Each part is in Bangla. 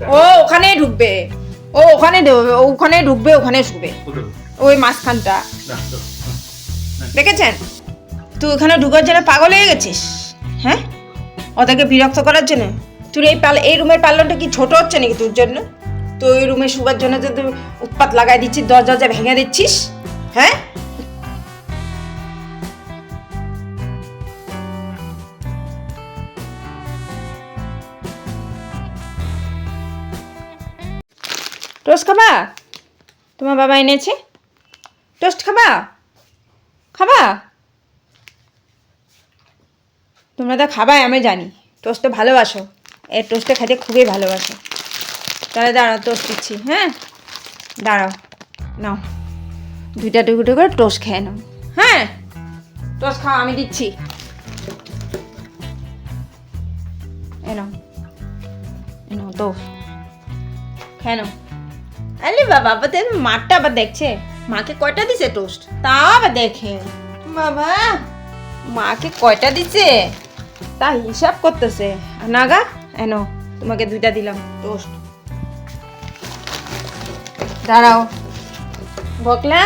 ও ওখানেই ঢুকবে। ও ওখানে ওখানে ঢুকবে ওখানে শুবে। ওই মাঝখানটা। তো। দেখেছেন? তুই ওখানে ঢুকার জন্য পাগল হয়ে গেছিস? হ্যাঁ? ওদেরকে বিরক্ত করার জন্য? তুই এই পাল এই রুমের পাল্লাটা কি ছোট হচ্ছে নাকি তোর জন্য? তুই ওই রুমে শুবার জন্য যে তুই উৎপাত লাগাই দিচ্ছিস দরজা ভেঙে দিচ্ছিস? হ্যাঁ? টোস্ট খাবা? তোমার বাবা এনেছে। টোস্ট খাবা? খাবা? তোমরা তো খাবাই, আমি জানি। টোস্টে ভালোবাসো। এই টোস্টে খেতে খুবই ভালোবাসো। তাহলে দাঁড়াও টোস্ট দিচ্ছি হ্যাঁ? দাঁড়াও, নাও। দুইটা টুকরো করে টোস্ট খেয়ে নাও হ্যাঁ? টোস্ট খাও, আমি দিচ্ছি। এ এনো এনো তো খেয়ে নাও। আরে বাবা, আবার দেখ, মাঠটা আবার দেখছে। মাকে কয়টা দিছে টোস্ট তা আবার দেখে। বাবা, মাকে কয়টা দিছে? তা হিসাব করতেছে। নাগা, এনো, তোমাকে দুইটা দিলাম টোস্ট দাঁড়াও। বকলা?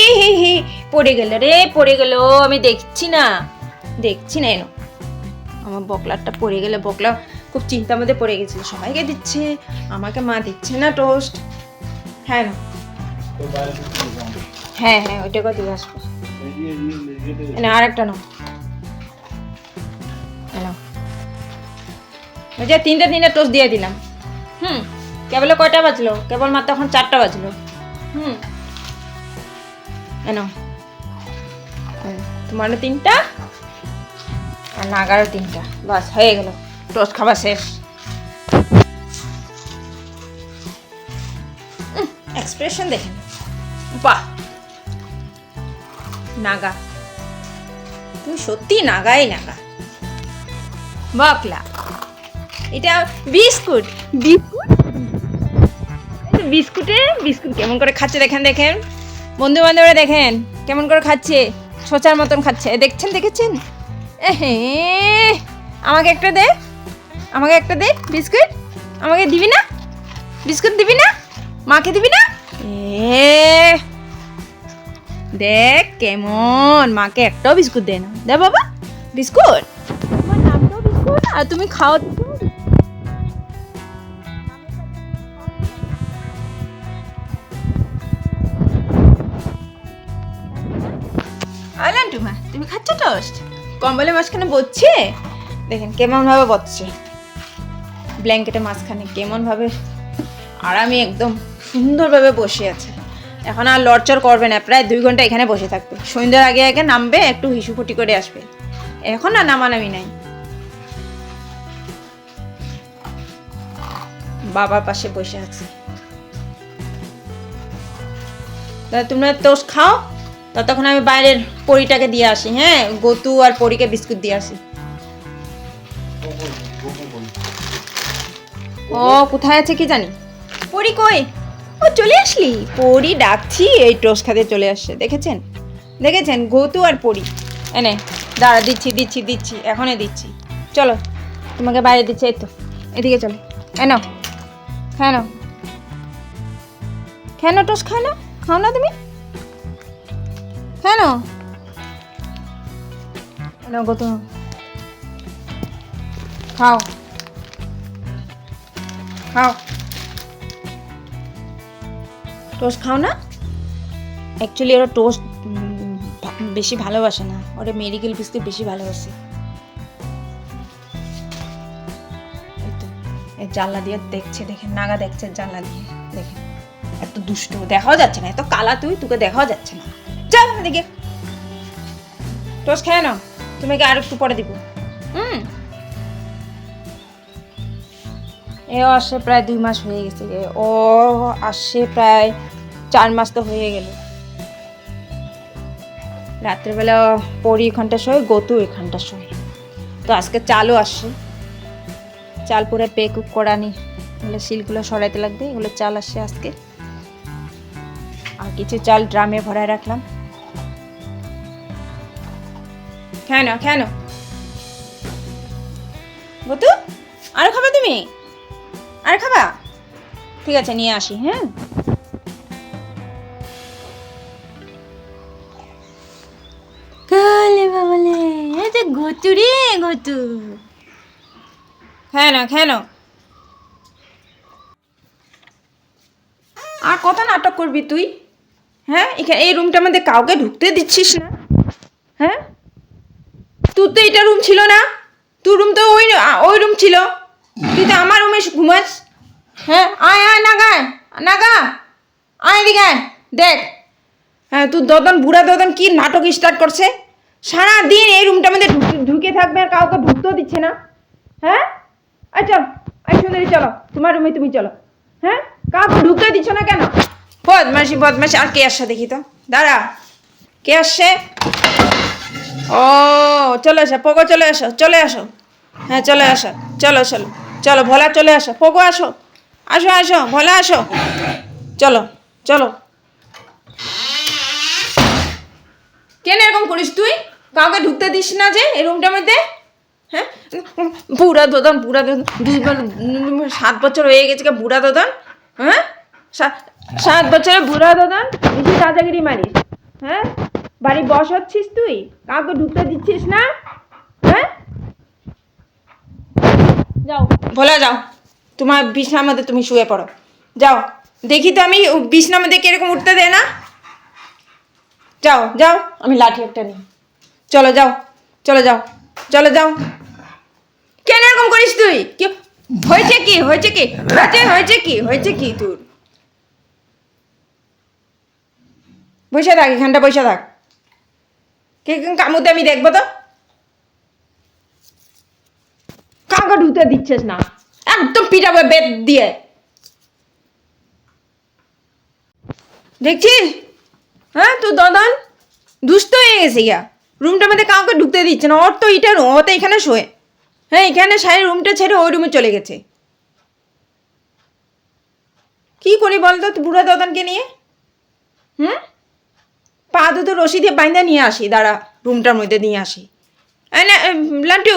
ই, হি হি, পড়ে গেল রে, পড়ে গেল, আমি দেখছি না। দেখছি না, এনো। আমার বকলারটা পড়ে গেলে বকলা খুব চিন্তার মধ্যে পড়ে গেছিল সবাইকে দিচ্ছে, আমাকে মা দিচ্ছে না টোস্ট হ্যাঁ না। হ্যাঁ হ্যাঁ ওইটা করে দিয়ে আসব। না আর একটা নাও। যে তিনটে তিনটে টোস্ট দিয়ে দিলাম। হুম, কেবল কয়টা বাজলো? কেবল মাত্র এখন চারটা বাজলো। হুম। এনো তোমারও তিনটা? আর নাগারও তিনটা। বাস, হয়ে গেল। টোস্ট খাবার শেষ এক্সপ্রেশন দেখেন। বাহ! নাগা। তুমি সত্যি নাগাই নাগা। বকলা। এটা বিস্কুট। বিস্কুট? বিস্কুটে বিস্কুট কেমন করে খাচ্ছে দেখেন দেখেন। বন্ধু বান্ধবরা দেখেন কেমন করে খাচ্ছে? সোচার মতন খাচ্ছে। দেখছেন দেখেছেন? এহে আমাকে একটা দে। আমাকে একটা দে বিস্কুট। আমাকে দিবি না? বিস্কুট দিবি না? মাকে দিবি না? এ দেখ কেমন। মাকে একটাও বিস্কুট দে না। দে বাবা বিস্কুট। তোমার নামটাও বিস্কুট? আর তুমি খাও তুমি খাচ্ছ টোস্ট কম্বলের মাঝখানে বসছে? দেখেন কেমন ভাবে বসছে। ব্ল্যাঙ্কেটের মাঝখানে কেমন ভাবে আরামে একদম সুন্দরভাবে বসে আছে। এখন আর লড়চড় করবে না, প্রায় দুই ঘণ্টা এখানে বসে থাকবে। সন্ধ্যার আগে আগে নামবে, একটু হিসুফুটি করে আসবে। এখন আর নামানামি নাই। বাবার পাশে বসে আছে। তাহলে তোমরা টোস্ট খাও, ততক্ষণ আমি বাইরের পরিটাকে দিয়ে আসি হ্যাঁ? গতু আর পরিকে বিস্কুট দিয়ে আসি। ও কোথায় আছে কি জানি? পরি কই? ও চলে আসলি? পরি ডাকছি এই টোস্ট খাতে চলে আসছে দেখেছেন? দেখেছেন? গতু আর পরি। এনে দাঁড়া দিচ্ছি দিচ্ছি দিচ্ছি এখনই দিচ্ছি। চলো তোমাকে বাইরে দিচ্ছি এই তো। এদিকে চলো। এনো কেন টোস্ট খায় না খাও না তুমি। কেন এনো গতু। খাও। খাও। টোস্ট খাও না? অ্যাকচুয়ালি ওরা টোস্ট বেশি ভালোবাসে না। ওরা মেডিকেল বিস্কুট বেশি ভালোবাসে। জানলা দিয়ে দেখছে দেখে নাগা দেখছে জানলা দিয়ে দেখে। এত দুষ্ট দেখাও যাচ্ছে না এত কালা তুই তোকে দেখাও যাচ্ছে না। যা দেখে টোস্ট খেয়ে নাও তুমি কি আর একটু পরে দিব। হুম। এও আসে প্রায় দুই মাস হয়ে গেছে। ও আসছে প্রায় চার মাস তো হয়ে গেল। রাত্রেবেলা পরি এখানটা শোয়, গতু এখানটা শোয়। তো আজকে চালও আসছে চাল পুরো পে কুক করা নি এগুলো শিলগুলো সরাইতে লাগবে এগুলো চাল আসছে আজকে। আর কিছু চাল ড্রামে ভরায় রাখলাম। কেন কেন গতু, আরও খাবে তুমি? আর খাবা? ঠিক আছে নিয়ে আসি হ্যাঁ? কালে বাবলে এই যে ঘটু রে ঘটু। খেয়ে না খেয়ে আর কত নাটক করবি তুই? হ্যাঁ এখানে এই রুমটার মধ্যে কাউকে ঢুকতে দিচ্ছিস না। হ্যাঁ? তোর তো এটা রুম ছিল না। তোর রুম তো ওই ওই রুম ছিল। তুই তো আমার রুমে ঘুমাস। হ্যাঁ আয় আয় নাগা নাগা আয় এদিকে আয় দেখ। হ্যাঁ তুই দদন বুড়া দদন কি নাটক স্টার্ট করছে? সারা দিন এই রুমটার মধ্যে ঢুকে- থাকবে আর কাউকে ঢুকতেও দিচ্ছে না। হ্যাঁ? আয় চল আয় সুন্দরী চলো। তোমার রুমে তুমি চলো। হ্যাঁ? কাউকে ঢুকতে দিচ্ছ না কেন? বদমাসি বদমাসি আর কে আসছে দেখি তো? দাঁড়া। কে আসছে? ও চলে এসো পোগো চলে এসো চলে আসো। হ্যাঁ চলে আসো চলো চলো চলো ভোলা চলে আসো। পোগো আসো। আসো আসো, ভোলা আসো। চলো চলো। কেন এরকম করিস তুই? কাউকে ঢুকতে দিস না যে এই রুমটার মধ্যে? হ্যাঁ? বুড়া দোদন বুড়া দোদন দুইবার সাত বছর হয়ে গেছে বুড়া দোদন হ্যাঁ? সাত বছরে বুড়া দোদন বেশি রাজাগিরি মারিস। হ্যাঁ? বাড়ি বস হচ্ছিস তুই? কাউকে ঢুকতে দিচ্ছিস না? হ্যাঁ? যাও। ভোলা, যাও। তোমার বিছনার মধ্যে তুমি শুয়ে পড়ো। যাও। দেখি তো আমি বিছনার মধ্যে কীরকম উঠতে দেয় না। যাও যাও। আমি লাঠি একটা নিই। চলো যাও চলো যাও চলো যাও। কেন এরকম করিস তুই? কি হয়েছে কি? হয়েছে কি? হয়েছে হয়েছে কি? হয়েছে কি তোর? বসে থাক, এখানটা বসে থাক। কে কামুতে আমি দেখব তো? কাউকে ঢুকতে দিচ্ছিস না। একদম পিটাবে বেদ দিয়ে। দেখছিস? হ্যাঁ তুই দদন? দুষ্ট হয়ে গেছে ইয়া রুমটার মধ্যে কাউকে ঢুকতে দিচ্ছে না। ওর তো এটা রুম ও তো এখানে শোয়ে। হ্যাঁ এখানে সারি রুমটা ছেড়ে ওই রুমে চলে গেছে। কি করি বলতো বুড়া দদনকে নিয়ে? হুম? পা দুটো রশি দিয়ে বাইন্দা নিয়ে আসি, দাঁড়া, রুমটার মধ্যে নিয়ে আসি। না লান্টু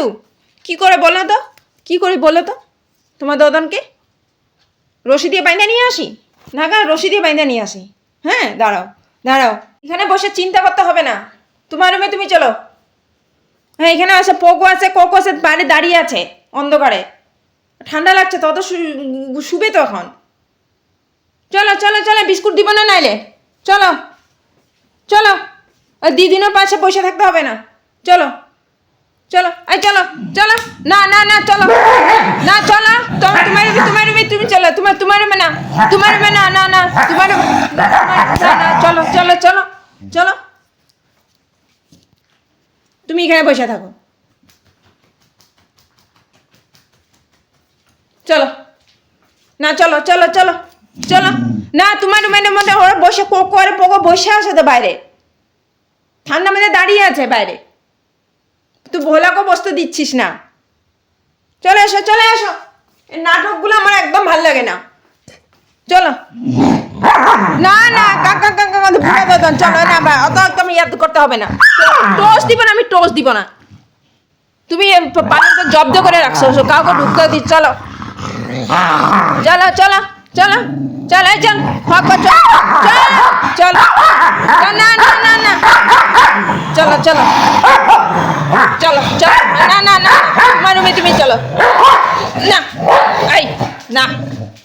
কি করে বলো তো? কি করে বলো তো? তোমার দদনকে? রশি দিয়ে বাইন্দা নিয়ে আসি? না গা রশি দিয়ে বাইন্দা নিয়ে আসি। হ্যাঁ দাঁড়াও দাঁড়াও। এখানে বসে চিন্তা করতে হবে না। তোমার রুমে তুমি চলো। হ্যাঁ এখানে আছে পোকো আছে, কোকো আছে বাইরে দাঁড়িয়ে আছে অন্ধকারে। ঠান্ডা লাগছে, তত শুবে তো এখন। চলো চলো চলো, বিস্কুট দিব না নাইলে? চলো চলো। ওই দিদিনের পাশে বসে থাকতে হবে না। চলো। চলো, এই চলো চলো। না না না, চলো। না, চলো। তোমার তোমার তোমার তুমি চলো। তোমার তোমার রুমে না, তোমার না না না, তোমার না চলো চলো চলো চলো। তুমি এখানে বসে থাকো। চলো। না, চলো চলো চলো চলো। না, তোমার রুমের মধ্যে ওরা বসে কোকো আর পোকো বসে আছে তো বাইরে। ঠান্ডা মধ্যে দাঁড়িয়ে আছে বাইরে। তুই ভোলাকে বসতে দিচ্ছিস না। চলে এসো চলে এসো। এই নাটকগুলো আমার একদম ভালো লাগে না। চলো। না না, কাকা কাকা কাকা ভুলে দেন চলো, না বা অত একদম ইয়াদ করতে হবে না। টোস দিব না, আমি টোস দিব না। তুমি পানিতে জব্দ করে রাখছো so কাউকে ঢুকতে দিচ্ছ, চলো। চলো চলো চলো চলো চল, হক চলো চলো চলো। না না না না। চলো চলো। চলো চলো। না না না। তোমার রুমে তুমি চলো। না, এই, না,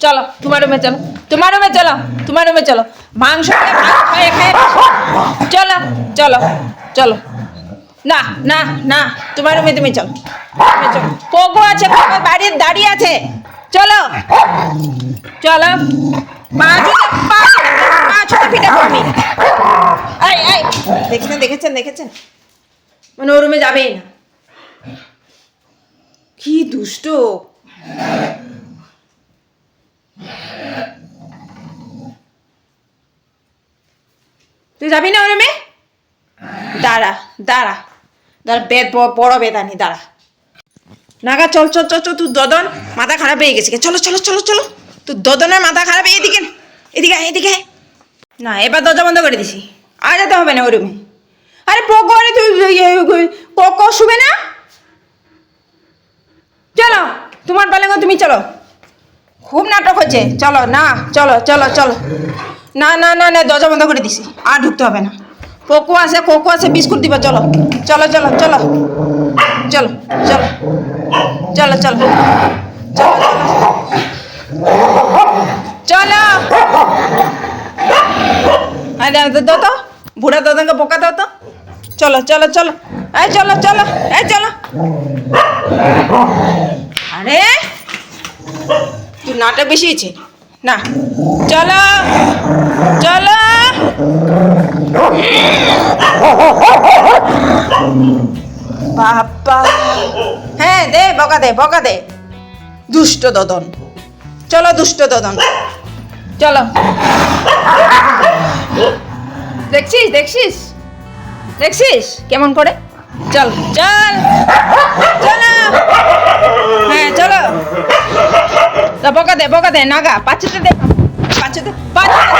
চলো, তোমার রুমে চলো। তোমার রুমে চলো, তোমার রুমে চলো। মাংস খাইয়ে চলো চলো চলো। না না না, তোমার রুমে তুমি চলো। কোকো আছে কোকো বাড়ির দাঁড়িয়ে আছে। চলো চলো। দেখেছেন দেখেছেন দেখেছেন? মানে ও রুমে যাবেই না। কি দুষ্ট? তুই যাবি না ও রুমে দাঁড়া দাঁড়া। দাঁড়া বেদ বড় বেদানি দাঁড়া। নাগা, চল চল চল চল তুই দদন মাথা খারাপ হয়ে গেছে চলো চলো চলো চলো। তুই দদনের মাথা খারাপ এদিকে এদিকে এদিকে না, এবার দরজা বন্ধ করে দিছি। আর যেতে হবে না ওই রুমে আরে পোকো, আরে তুই, কোকো শুবে না? চলো, তোমার পালেঙ্গ তুমি চলো। খুব নাটক হচ্ছে। চলো, না, চলো চলো চলো। না না না না, দরজা বন্ধ করে দিছি। আর ঢুকতে হবে না। কোকো আছে কোকো আছে, বিস্কুট দিবা, চলো। চলো চলো চলো। চলো চলো চলো চলো। চলো। চলো আরে দাও তো, বুড়া দাদাকে পোকা দাও তো। চলো চলো চলো। এই চলো চলো, এই চলো। আরে তুই নাটক বেশি হয়েছে? না। চলো চলো। বাবা। হ্যাঁ দে, বকা দে বকা দে। দুষ্ট দদন। চলো, দুষ্ট দদন। চলো। দেখছিস দেখছিস? দেখছিস? কেমন করে? চল চল। চলো। হ্যাঁ চলো। বকা দে বকা দে নাগা পাচ্ছিতে দে। পাচ্ছিতে পাচ্ছিতে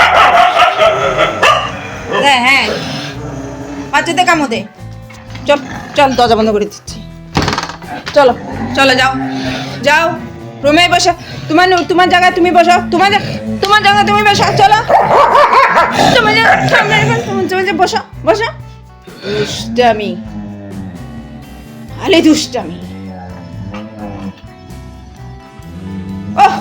দে। হ্যাঁ পাচ্ছিতে কামো দে। চল চল দরজা বন্ধ করে দিচ্ছি। চলো চলো যাও। যাও রুমে বসো। তোমার তোমার জায়গায় তুমি বসো। তোমার তোমার জায়গায় তুমি বসো। চলো। রেখো, তোমার বসো বসো। দুষ্টামি। আলে দুষ্টামি। ওহ!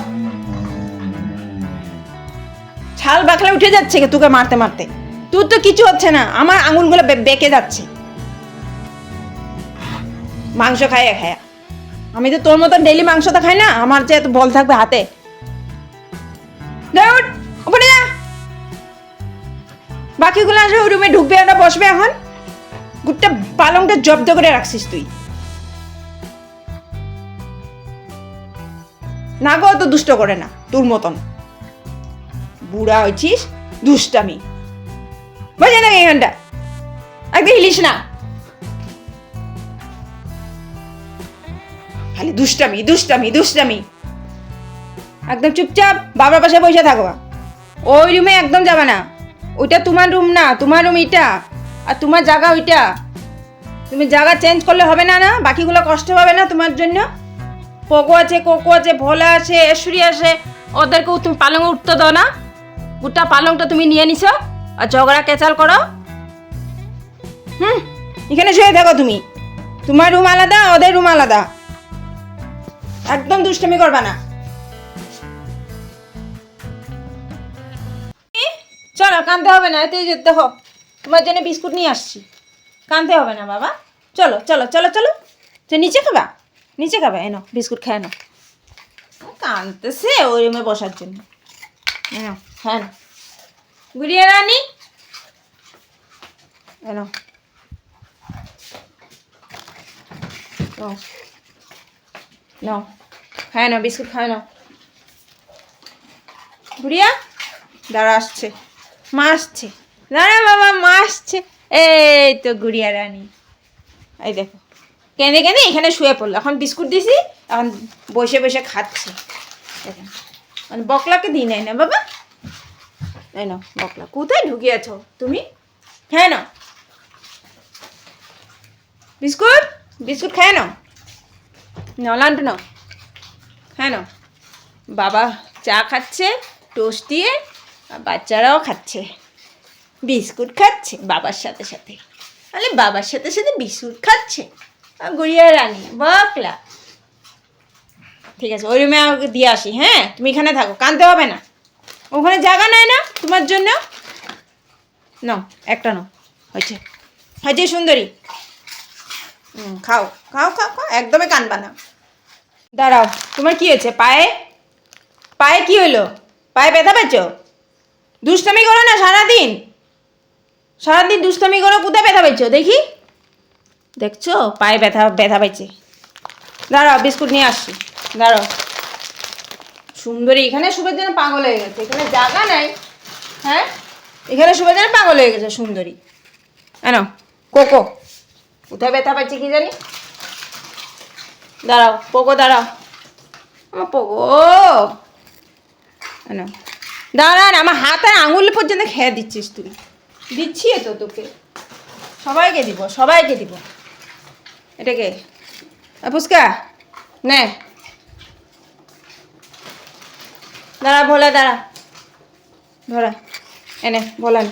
ছাল বাকলে উঠে যাচ্ছে কে তোকে মারতে মারতে। তোর তো কিছু হচ্ছে না, আমার আঙুলগুলো বেঁকে যাচ্ছে। মাংস খাইয়া খায়া। আমি তো তোর মতন ডেলি মাংস তো খাই না, আমার যে এত বল থাকবে হাতে। বাকিগুলো আসবে ওই রুমে ঢুকবে ওটা বসবে এখন। গুটটা পালংটা জব্দ করে রাখছিস তুই। না গো তো দুষ্ট করে না, তোর মতন। বুড়া হয়েছিস, দুষ্টামি। বোঝে না এখানটা একদম হিলিস না। খালি দুষ্টামি দুষ্টামি দুষ্টামি। একদম চুপচাপ বাবার পাশে বসে থাকো ওই রুমে একদম যাবে না। ওইটা তোমার রুম না, তোমার রুম এটা। আর তোমার জায়গা ওইটা। তুমি জায়গা চেঞ্জ করলে হবে না না, বাকিগুলো কষ্ট হবে না তোমার জন্য। পোকো আছে, কোকো আছে, ভোলা আছে এশ্বরী আছে, ওদেরকেও তুমি পালঙে উঠতে দাও না। গোটা পালংটা তুমি নিয়ে নিছো আর ঝগড়া কেচাল করো। হুম, এখানে শুয়ে থাকো তুমি। তোমার রুম আলাদা, ওদের রুম আলাদা। একদম দুষ্টমি করবা না। চলো কানতে হবে না, এতেই যে দেখো তোমার জন্য বিস্কুট নিয়ে আসছি। কানতে হবে না বাবা। চলো চলো চলো চলো। তো নিচে খাবা? নিচে খাবা, এনো, বিস্কুট খায় না কানতেছে ওই রুমে বসার জন্য। এনো হ্যাঁ না গুড়িয়া রানী এনো। নাও খায় না বিস্কুট খায় না গুড়িয়া? দাঁড়া, আসছে। মা আসছে। দাঁড়া বাবা, মা আসছে। এই তো গুড়িয়া রানী। এই দেখো কেঁদে কেঁদে এখানে শুয়ে পড়ল। এখন বিস্কুট দিছি, এখন বসে বসে খাচ্ছে। দেখেন মানে বকলাকে দিই নাই না বাবা? এই না বকলা, কোথায় ঢুকিয়েছ? তুমি? হ্যাঁ না বিস্কুট? বিস্কুট খায় না নাও হ্যাঁ না বাবা চা খাচ্ছে, টোস্ট দিয়ে বাচ্চারাও খাচ্ছে। বিস্কুট খাচ্ছে, বাবার সাথে সাথে। আরে বাবার সাথে সাথে বিস্কুট খাচ্ছে। গুড়িয়া রানী বকলা ঠিক আছে, ওই রুমে দিয়ে আসি হ্যাঁ? তুমি এখানে থাকো, কানতে হবে না। ওখানে জায়গা নেয় না তোমার জন্য? নাও, একটা নাও, হয়েছে। হয়েছে সুন্দরী। হুম, খাও খাও খাও খাও, একদমই কানবা না। দাঁড়াও, তোমার কি হয়েছে? পায়ে? পায়ে কি হলো? পায়ে ব্যথা পেয়েছ? দুষ্টামি করো না সারাদিন? সারাদিন দুষ্টামি করে, কোথায় ব্যথা পেয়েছ দেখি। দেখছ? পায়ে ব্যথা ব্যথা পাইছে। দাঁড়াও, বিস্কুট নিয়ে আসছি। দাঁড়াও। সুন্দরী, এখানে শুভের জন্য পাগল হয়ে গেছে। এখানে জায়গা নাই। হ্যাঁ? এখানে শুভের জন্য পাগল হয়ে গেছে, সুন্দরী। কেন কোকো। কোথায় ব্যথা পাচ্ছে কি জানি? দাঁড়াও পোকো দাঁড়াও। আমার পোকো। কেন দাঁড়ান, আমার হাত আর আঙুল পর্যন্ত খেয়ে দিচ্ছিস তুই। দিচ্ছি তো তোকে। সবাইকে দিব সবাইকে দিব। এটাকে আ, ফুচকা? নে। দাঁড়া ভোলা দাঁড়া। ধরা এনে বলেন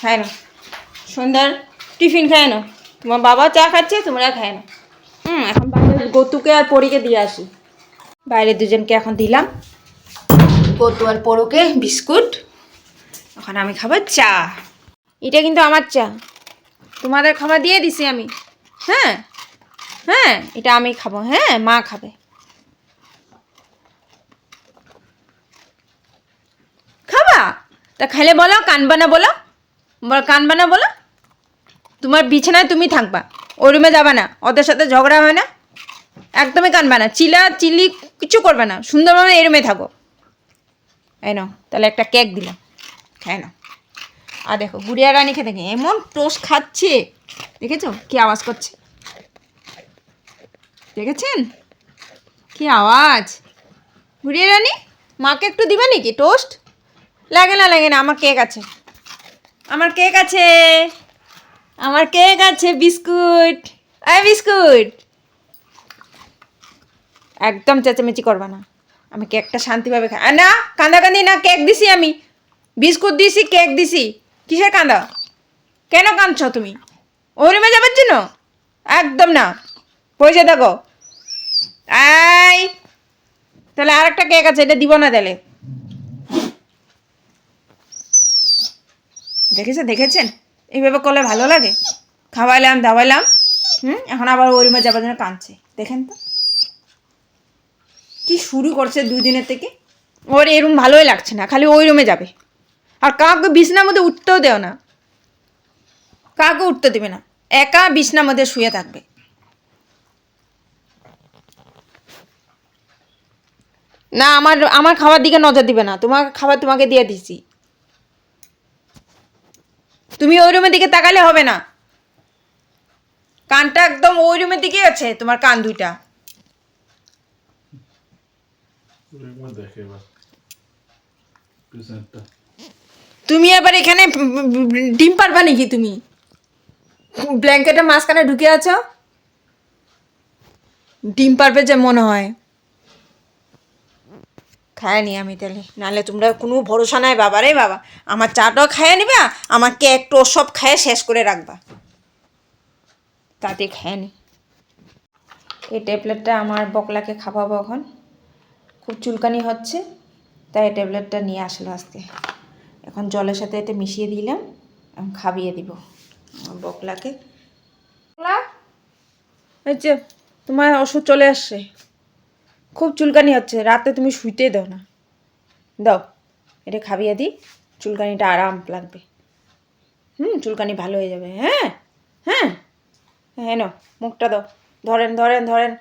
খায় না। সন্ধ্যার টিফিন খায় না। তোমার বাবা চা খাচ্ছে তোমরা খায় না। হুম এখন বাইরে গতুকে আর পরীকে দিয়ে আসি। বাইরে দুজনকে এখন দিলাম। গতু আর পরুকে বিস্কুট। এখন আমি খাব চা। এটা কিন্তু আমার চা। তোমাদের খাবার দিয়ে দিছি আমি। হ্যাঁ? হ্যাঁ? এটা আমি খাব। হ্যাঁ মা খাবে। খাবা? তা খাইলে বলো কানবা না বলো। বল কানবা না বলো। তোমার বিছানায় তুমি থাকবা। ওই রুমে যাবা না। ওদের সাথে ঝগড়া হয় না। একদমই কানবা না চিলা, চিলি কিছু করবে না। সুন্দরভাবে এই রুমে থাকো। এই নাও, তাহলে একটা কেক দিলাম। খাই নাও। আর দেখো, গুড়িয়া রানী খেতে এমন টোস্ট খাচ্ছে। দেখেছ? কি আওয়াজ করছে? দেখেছেন? কি আওয়াজ? গুড়িয়া রানী, মাকে একটু দিবে নাকি টোস্ট? লাগে না লাগে না, আমার কেক আছে। আমার কেক আছে। আমার কেক আছে, বিস্কুট। আয় বিস্কুট। একদম চেঁচামেচি করবা না। আমি কেকটা শান্তিভাবে খাই না কান্দা কান্দি না, কেক দিছি আমি। বিস্কুট দিছি, কেক দিছি। কিসের কান্দা কেন কাঁদছ তুমি? ওই রুমে যাবার জন্য? একদম না। পয়সা দেখো আই তাহলে আর একটা কেক আছে, এটা দিব না তাহলে। দেখেছেন দেখেছেন? এইভাবে করলে ভালো লাগে। খাওয়াইলাম, দাওয়াইলাম। হুম, এখন আবার ওই রুমে যাবার জন্য কাঁদছে। দেখেন তো। কি শুরু করছে দুই দিনের থেকে? ওর এই রুম ভালোই লাগছে না, খালি ওই রুমে যাবে। আর কাউকে বিছনার মধ্যে উঠতেও দেও না। কাউকে উঠতে দেবে না। একা বিছনার মধ্যে শুয়ে থাকবে। না, আমার আমার খাবার দিকে নজর দিবে না। তোমার খাবার তোমাকে দিয়ে দিছি। তুমি ওই রুমের দিকে তাকালে হবে না। কানটা একদম ওই রুমের দিকেই আছে, তোমার কান দুইটা। দেখে তুমি আবার এখানে ডিম পারবা নাকি তুমি? ব্ল্যাঙ্কেটের মাঝখানে ঢুকে আছো? ডিম পারবে যে মনে হয়। খায়নি আমি তাহলে। নাহলে তোমরা কোনো ভরসা নাই, বাবা রে বাবা। আমার চাটাও খাইয়ে নিবা, আমাকে একটু সব খাইয়ে শেষ করে রাখবা। তাতে খায়নি এই ট্যাবলেটটা আমার বকলাকে খাওয়াবো এখন। খুব চুলকানি হচ্ছে, তাই ট্যাবলেটটা নিয়ে আসলো আজকে। এখন জলের সাথে এতে মিশিয়ে দিলাম খাবিয়ে দিব বকলাকে। বকলা? এই যে, তোমার ওষুধ চলে আসছে। খুব চুলকানি হচ্ছে, রাতে তুমি শুইতেই দাও না। দাও, এটা খাবিয়ে দিই চুলকানিটা আরাম লাগবে। হুম, চুলকানি ভালো হয়ে যাবে হ্যাঁ? হ্যাঁ? হ্যাঁ নো মুখটা দাও। ধরেন ধরেন ধরেন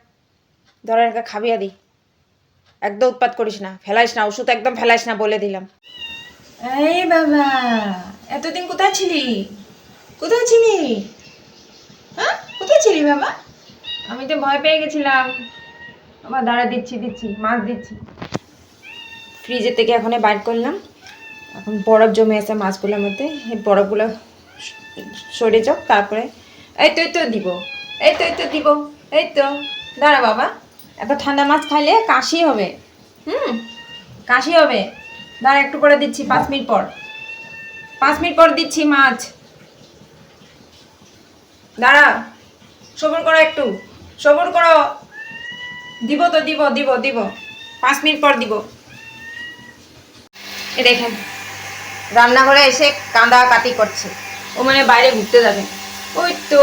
ধরেন খাবিয়ে দিই একদম উৎপাত করিস না, ফেলাইস না, ওষুধ একদম ফেলাইস না বলে দিলাম। এই বাবা এতদিন কোথায় ছিলি? কোথায় ছিলি? হ্যাঁ? কোথায় ছিলি বাবা? আমি তো ভয় পেয়ে গেছিলাম। আবার দাঁড়া দিচ্ছি দিচ্ছি মাছ দিচ্ছি। ফ্রিজের থেকে এখন বাইর করলাম। এখন বরফ জমে আছে মাছগুলোর মধ্যে। এই বরফগুলো সরে যাও তারপরে এই তো এই তো দিব। এই তো এই তো দিব। এই তো দাঁড়া বাবা। এত ঠান্ডা মাছ খাইলে কাশি হবে। হুম? কাশি হবে। দাঁড়া একটু করে দিচ্ছি পাঁচ মিনিট পর। পাঁচ মিনিট পর দিচ্ছি মাছ। দাঁড়া সবুর করো একটু। সবুর করো। দিব তো দিব দিব দিব। পাঁচ মিনিট পর দিব। এ দেখেন রান্নাঘরে এসে কাঁদা কাটি করছে। ও মানে বাইরে ঘুরতে যাবে। ওই তো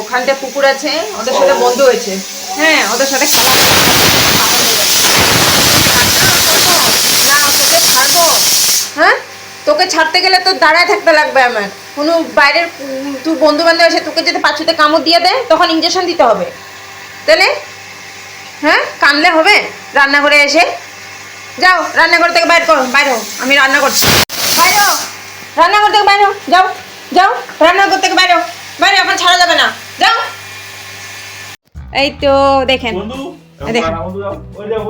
ওখানটা পুকুর আছে ওদের সাথে বন্ধ হয়েছে। হ্যাঁ ওদের সাথে খেলা করছে। পাগল হয়ে যাচ্ছে। না তোকে ছাড়বো হ্যাঁ? তোকে ছাড়তে গেলে তো দাঁড়ায় থাকতে লাগবে আমার। কোনো বাইরের তুই বন্ধু বান্ধব এসে তোকে যদি পাঁচুতে কামড় দিয়ে দেয় তখন ইঞ্জেকশন দিতে হবে। তাহলে? হ্যাঁ? কানলে হবে? রান্নাঘরে এসে? যাও রান্নাঘর থেকে বাইর করো বাইর হও আমি রান্না করছি বাইর রান্নাঘর থেকে বাইর হও যাও যাও রান্নাঘর থেকে বাইর হও। বাইরে এখন ছাড়া যাবে না। যাও। এই তো দেখেন। বন্ধু দেখেন। যাও। যাও যাও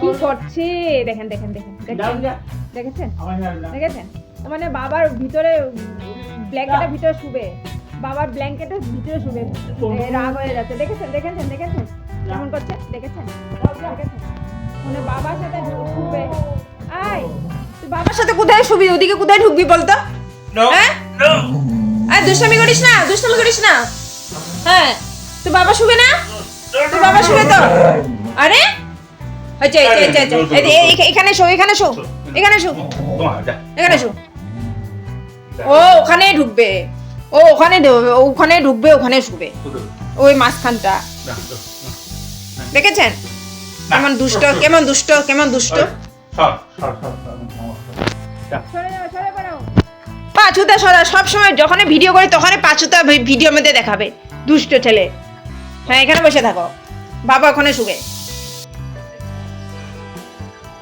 কি করছে? দেখেন দেখেন দেখেন। যাও দেখেছেন আমার যাবে না দেখেছেন মানে বাবার ভিতরে ব্ল্যাঙ্কেটের ভিতরে শুবে বাবার ব্ল্যাঙ্কেটের ভিতরে শুবে রাগ হয়ে যাচ্ছে দেখেছেন দেখেছেন দেখেছেন কেমন করছে দেখেছেন দেখেছেন ওখানে বাবার সাথে শুবে আয় তুই বাবার সাথে কোথায় শুবি ওদিকে কোথায় ঢুকবি বলতো হ্যাঁ আয় দুষ্টামি করিস না দুষ্টামি করিস না হ্যাঁ তুই বাবা শুবে না তুই বাবা শুবে তো আরে আচ্ছা আচ্ছা এখানে শো এখানে শো এখানে শো এখানে শো। ও ওখানে ঢুকবে। ও ওখানে ওখানে ঢুকবে ওখানে শুবে। ওই মাঝখানটা। দেখেছেন? কেমন দুষ্ট কেমন দুষ্ট কেমন দুষ্ট? সর। পাঁচুতা সরা সবসময় যখন ভিডিও করি তখন পাঁচুতা ভিডিওর মধ্যে দেখাবে। দুষ্ট ছেলে। হ্যাঁ এখানে বসে থাকো। বাবা ওখানে শুবে।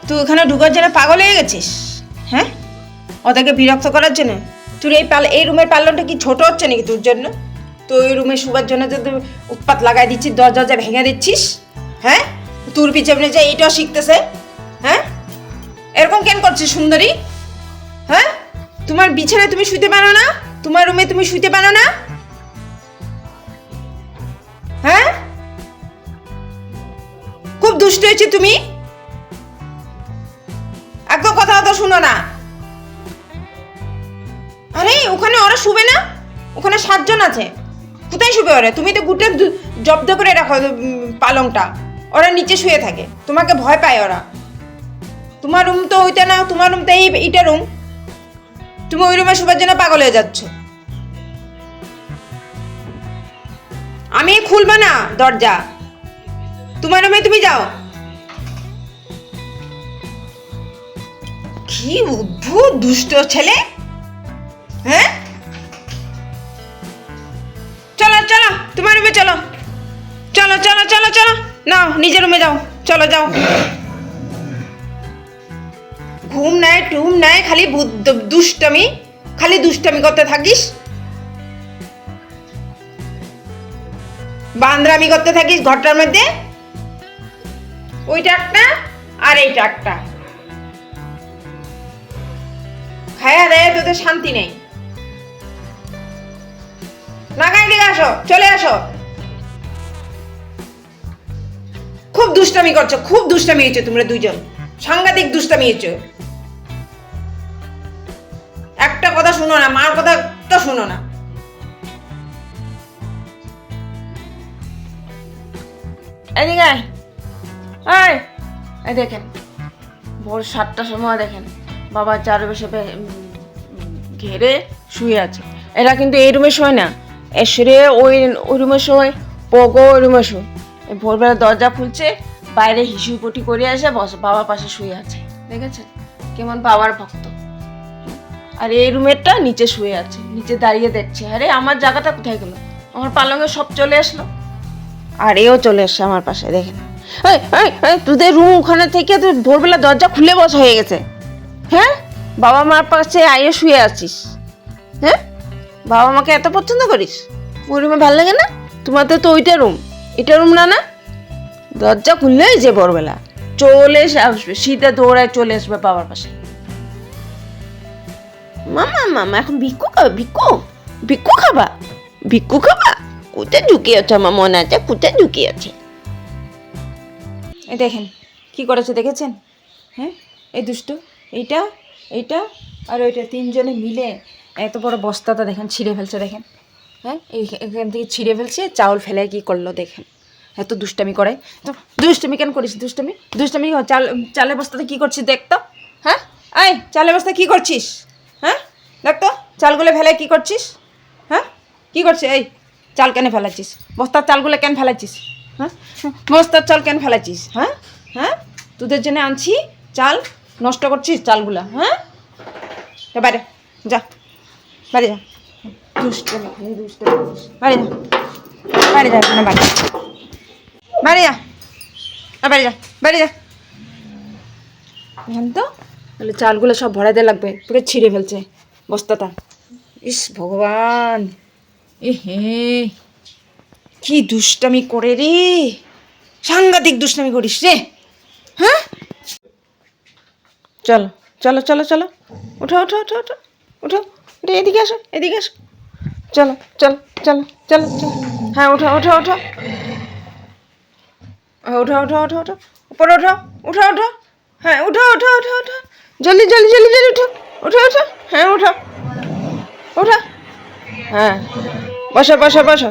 তুই ওখানে ঢুকার জন্য পাগল হয়ে গেছিস? হ্যাঁ? ওদেরকে বিরক্ত করার জন্য? তোর এই পাল এই রুমের পাল্লনটা কি ছোট হচ্ছে নাকি তোর জন্য? তো ওই রুমে শুবার জন্য যে তুই উৎপাত লাগাই দিচ্ছিস, দরজা দরজা ভেঙে দিচ্ছিস? হ্যাঁ? তোর পিছনে যে এইটাও শিখতেছে? হ্যাঁ? এরকম কেন করছিস সুন্দরী? হ্যাঁ? তোমার বিছানায় তুমি শুতে পারো না? তোমার রুমে তুমি শুতে পারো না? হ্যাঁ? খুব দুষ্ট হয়েছে তুমি? একদম কথা তো শুনো না। আরে, ওখানে ওরা শুবে না? ওখানে সাতজন আছে। কোথায় শুবে ওরা? তুমি তো গুটে জব্দ করে রাখো পালংটা। ওরা নিচে শুয়ে থাকে। তোমাকে ভয় পায় ওরা। তোমার রুম তো ওইটা না, তোমার রুম তো এই এইটা রুম। তুমি ওই রুমে শুবার জন্য পাগল হয়ে যাচ্ছ। আমি খুলবো না দরজা। তোমার রুমে তুমি যাও। কি উদ্ভুত দুষ্ট ছেলে। হ্যাঁ? চলো চলো, তোমার রুমে চলো। চলো চলো চলো চলো। নাও, নিজের রুমে যাও। চলো, যাও। ঘুম নাই, টুম নাই, খালি দুষ্টমি। খালি দুষ্টমি করতে থাকিস। বান্দরামি করতে থাকিস ঘরটার মধ্যে। ওইটা একটা আর এইটা একটা। খায়া দেয় তোদের শান্তি নেই। নাগাই দিকে আসো, চলে আসো। খুব দুষ্টামি করছ, খুব দুষ্টামি হয়েছে তোমরা দুইজন। সাংঘাতিক দুষ্টামি হয়েছে। একটা কথা শুনো না, মার কথা তো শুনো না। এদিকে দেখেন, ভোর সাতটার সময় দেখেন। বাবা চারপাশে ঘেরে শুয়ে আছে। এরা কিন্তু এই রুমে শোয় না। এসরে ওই ওই রুমে শোয়, পগো ওই রুমে শোয়। ভোরবেলা দরজা খুলছে, বাইরে হিসুপটি করে আসে, বস, বাবার পাশে শুয়ে আছে। দেখেছেন? কেমন বাবার ভক্ত। আর এই রুমেরটা নিচে শুয়ে আছে, নিচে দাঁড়িয়ে দেখছে। আরে, আমার জায়গাটা কোথায় গেল? আমার পালঙে সব চলে আসলো। আর এও চলে এসছে আমার পাশে, দেখেন। তোদের রুম ওখানে থেকে তুই ভোরবেলা দরজা খুলে বস হয়ে গেছে। হ্যাঁ? বাবা মার পাশে আইয়ে শুয়ে আছিস। হ্যাঁ? বাবা মাকে এত পছন্দ করিস? ওই রুমে ভালো লাগে না? তোমাদের তো ওইটা রুম। এটা রুম না না? দরজা খুললেই যে বড়বেলা চলে আসবে শীতে দৌড়ায় চলে আসবে বাবার পাশে। মামা মামা, এখন ভিক্ষু খাবে? ভিক্ষু? ভিক্ষু খাবা? ভিক্ষু খাবা? কোথায় ঢুকিয়ে আছে আমার মনে আছে? কোথায় ঢুকিয়ে আছে? দেখেন, কি করেছে দেখেছেন? হ্যাঁ? এই দুষ্ট। এইটা এইটা, আর ওইটা তিনজনে মিলে এত বড় বস্তাটা দেখেন, ছিঁড়ে ফেলছে দেখেন। হ্যাঁ এখান থেকে ছিঁড়ে ফেলছে, চাউল ফেলে কি করল দেখেন। এত দুষ্টামি করে। তো দুষ্টামি কেন করিস, দুষ্টামি? দুষ্টামি চাল, চালের বস্তাতে কী করছিস দেখ তো। হ্যাঁ আয় চালের বস্তা কি করছিস? হ্যাঁ দেখ তো, চালগুলো ফেলে কি করছিস? হ্যাঁ কি করছিস? এই চাল কেন ফেলাচ্ছিস? বস্তার চালগুলো কেন ফেলাচ্ছিস? হ্যাঁ বস্তার চাল কেন ফেলাচ্ছিস? হ্যাঁ হ্যাঁ তোদের জন্য আনছি চাল নষ্ট করছিস চালগুলা হ্যাঁ? তো বাইরে যা বাড়ি যা। দুষ্ট দুষ্ট মেয়ে। যা বাড়ি যা বাড়ি যা যা বাড়ি যা। এখন তো তাহলে চালগুলো সব ভরাইতে লাগবে পুরো ছিঁড়ে ফেলছে বস্তাটা। ইস ভগবান। এ হে কি দুষ্টামি করে রে। সাংঘাতিক দুষ্টামি করিস রে হ্যাঁ? চলো চলো চলো চলো। উঠো উঠো উঠো উঠো উঠো। উঠো এদিকে আসো এদিকে আসো। চলো চলো চলো চলো চলো। হ্যাঁ ওঠো ওঠো ওঠো হ্যাঁ, ওঠো ওঠো ওঠো ওঠো উপরে ওঠো উঠো উঠো। হ্যাঁ উঠো উঠো উঠো উঠো। জলদি জলদি জলদি জলদি উঠো। উঠো উঠো। হ্যাঁ উঠো। উঠো। হ্যাঁ। বসো বসো বসো।